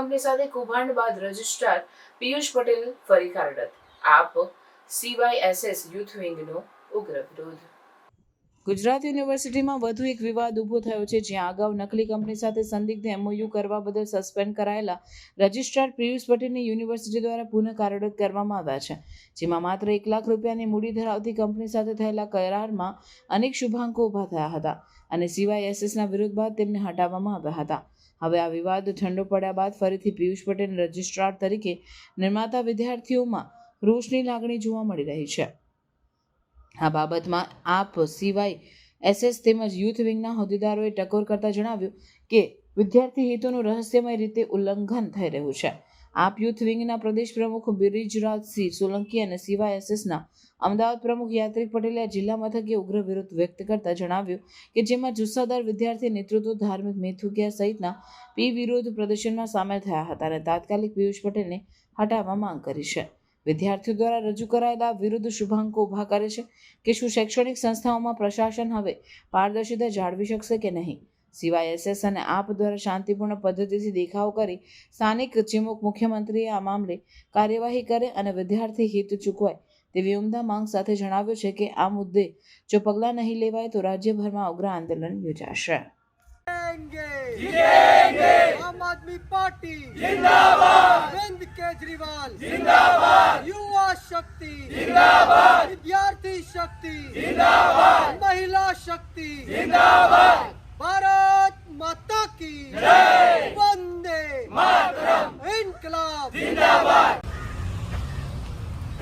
Company સાથે કૌભાંડ બાદ રજિસ્ટ્રાર પિયુષ પટેલ ફરી કાર્યરત. આપ સીવાયએસએસ યુથ વિંગનો ઉગ્ર વિરોધ. ગુજરાત યુનિવર્સિટીમાં વધુ એક વિવાદ ઊભો થયો છે, જ્યાં અગાઉ નકલી કંપની સાથે સંદિગ્ધ એમઓયુ કરવા બદલ સસ્પેન્ડ કરાયેલા રજિસ્ટ્રાર પિયુષ પટેલની યુનિવર્સિટી દ્વારા પુનઃ કાર્યરત કરવામાં આવ્યા છે, જેમાં માત્ર એક લાખ રૂપિયાની મૂડી ધરાવતી કંપની સાથે થયેલા કરારમાં અનેક શુભાંકો ઊભા થયા હતા અને સીવાયએસએસના વિરોધ બાદ તેમને હટાવવામાં આવ્યા હતા. હવે આ વિવાદ ઠંડો પડ્યા બાદ ફરીથી પિયુષ પટેલ રજિસ્ટ્રાર તરીકે નિર્માતા વિદ્યાર્થીઓમાં રોષની લાગણી જોવા મળી રહી છે. આ બાબતમાં આપ સિવાય એસએસ તેમજ યુથ વિંગના હોદ્દેદારોએ ટકોર કરતા જણાવ્યું કે વિદ્યાર્થી હિતોનું રહસ્યમય રીતે ઉલ્લંઘન થઈ રહ્યું છે. આપ યુથ વિંગના પ્રદેશ પ્રમુખ બિરિજરાજસિંહ સોલંકી અને સિવાય એસએસના અમદાવાદ પ્રમુખ યાત્રિક પટેલે જિલ્લા મથકે ઉગ્ર વિરોધ વ્યક્ત કરતા જણાવ્યું કે જેમાં જુસ્સાદાર વિદ્યાર્થી નેતૃત્વ ધાર્મિક મેથુકિયા સહિતના પી વિરોધ પ્રદર્શનમાં સામેલ થયા હતા અને તાત્કાલિક પિયુષ પટેલને હટાવવા માંગ કરી છે. વિદ્યાર્થીઓ દ્વારા રજૂ કરાયેલા વિરુદ્ધ શુભાંકો ઊભા કરે છે કે શું શૈક્ષણિક સંસ્થાઓમાં પ્રશાસન હવે પારદર્શિતા જાળવી શકશે કે નહીં? સિવાય એસએસ અને આપ દ્વારા શાંતિપૂર્ણ પદ્ધતિથી દેખાવ કરી સ્થાનિક ચિમુક મુખ્યમંત્રીએ આ મામલે કાર્યવાહી કરે અને વિદ્યાર્થી હિત ચૂકવાય તેવી ઉમદા માંગ સાથે જણાવ્યું છે કે આ મુદ્દે જો પગલાં નહીં લેવાય તો રાજ્યભરમાં ઉગ્ર આંદોલન યોજાશે. जीतेंगे। जीतेंगे। आम आदमी पार्टी। जिंदाबाद। अरविंद केजरीवाल। जिंदाबाद। युवा शक्ति। जिंदाबाद। विद्यार्थी शक्ति। जिंदाबाद। महिला शक्ति। जिंदाबाद। भारत माता की वंदे मातरम। इनकलाब। जिंदाबाद।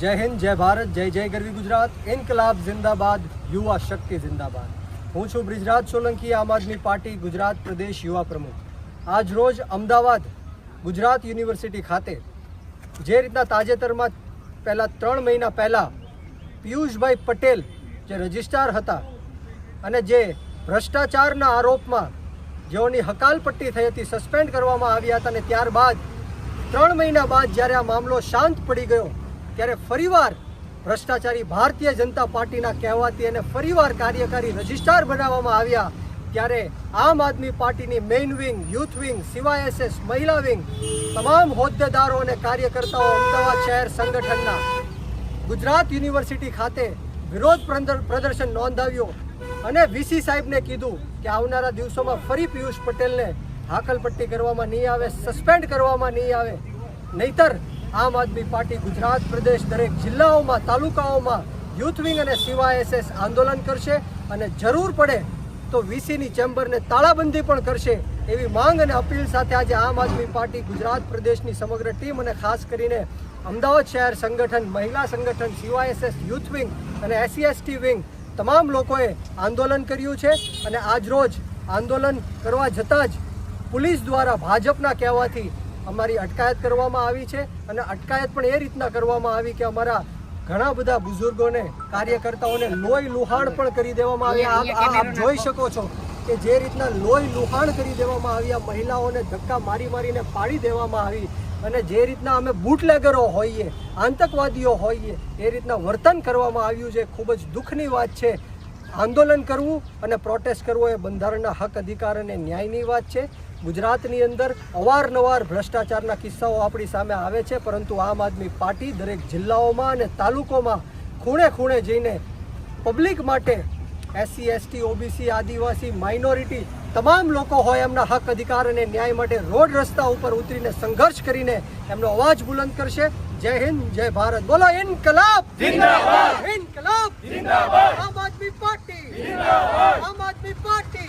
जय हिंद जय भारत जय जय गर्वी गुजरात। इनकलाब जिंदाबाद युवा शक्ति जिंदाबाद। હું છું બ્રિજરાજ સોલંકી, આમ આદમી પાર્ટી, ગુજરાત પ્રદેશ યુવા પ્રમુખ. આજ રોજ અમદાવાદ, ગુજરાત યુનિવર્સિટી ખાતે, જે રીતના તાજેતરમાં પહેલાં ત્રણ મહિના પહેલાં પિયુષભાઈ પટેલ જે રજિસ્ટ્રાર હતા અને જે ભ્રષ્ટાચારના આરોપમાં જેઓની હકાલપટ્ટી થઈ હતી, સસ્પેન્ડ કરવામાં આવ્યા હતા અને ત્યારબાદ, ત્રણ મહિના બાદ જ્યારે આ મામલો શાંત પડી ગયો, ત્યારે ફરીવાર ભ્રષ્ટાચારી ભારતીય જનતા પાર્ટીના કહેવાથી અને ફરીવાર કાર્યકારી રજિસ્ટ્રાર બનાવવામાં આવ્યા ત્યારે આમ આદમી પાર્ટીની main wing, youth wing, CYSS, મહિલા વિંગ, તમામ હોદ્દેદારો અને કાર્યકર્તાઓ અમદાવાદ શહેર સંગઠનના ગુજરાત યુનિવર્સિટી ખાતે વિરોધ પ્રદર- પ્રદર્શન નોંધાવ્યો અને વીસી સાહેબને કીધું કે આવનારા દિવસોમાં ફરી પિયુષ પટેલને હાકલપટ્ટી કરવામાં નહીં આવે, સસ્પેન્ડ કરવામાં નહીં આવે, નહીતર આમ આદમી પાર્ટી ગુજરાત પ્રદેશ દરેક જિલ્લાઓમાં, તાલુકાઓમાં યુથ વિંગ અને સીવાયએસએસ આંદોલન કરશે અને જરૂર પડે તો વીસીની ચેમ્બરને તાળાબંધી પણ કરશે એવી માંગ અને અપીલ સાથે આજે આમ આદમી પાર્ટી ગુજરાત પ્રદેશની સમગ્ર ટીમ અને ખાસ કરીને અમદાવાદ શહેર સંગઠન, મહિલા સંગઠન સીવાયએસએસ યુથ વિંગ અને એસસીએસટી વિંગ તમામ લોકોએ આંદોલન કર્યું છે અને આજરોજ આંદોલન કરવા જતાં જ પોલીસ દ્વારા ભાજપના કહેવાથી અમારી અટકાયત કરવામાં આવી છે અને અટકાયત પણ એ રીતના કરવામાં આવી કે અમારા ઘણા બધા બુઝુર્ગોને કાર્યકર્તાઓને લોહી લુહાણ પણ કરી દેવામાં આવ્યા આપ- જોઈ શકો છો કે જે રીતના લોહી લુહાણ કરી દેવામાં આવ્યા મહિલાઓને ધક્કા મારી મારીને પાડી દેવામાં આવી અને જે રીતના અમે બુટલેગરો હોઈએ આતંકવાદીઓ હોઈએ એ રીતના વર્તન કરવામાં આવ્યું છે. ખૂબ જ દુઃખની વાત છે. આંદોલન કરવું અને પ્રોટેસ્ટ કરવો એ બંધારણના હક અધિકાર અને ન્યાયની વાત છે. ગુજરાતની અંદર અવારનવાર ભ્રષ્ટાચારના કિસ્સાઓ આપણી સામે આવે છે પરંતુ આમ આદમી પાર્ટી દરેક જિલ્લાઓમાં અને તાલુકોમાં ખૂણે ખૂણે જઈને પબ્લિક માટે એસસી એસટી ઓબીસી આદિવાસી માઇનોરિટી તમામ લોકો હોય એમના હક અધિકાર અને ન્યાય માટે રોડ રસ્તા ઉપર ઉતરીને સંઘર્ષ કરીને એમનો અવાજ બુલંદ કરશે. જય હિન્દ જય ભારત. બોલો ઇનકલાબ! જિંદાબાદ! ઇન્કલાબ! જિંદાબાદ! આમ આદમી પાર્ટી! જિંદાબાદ! આમ આદમી પાર્ટી!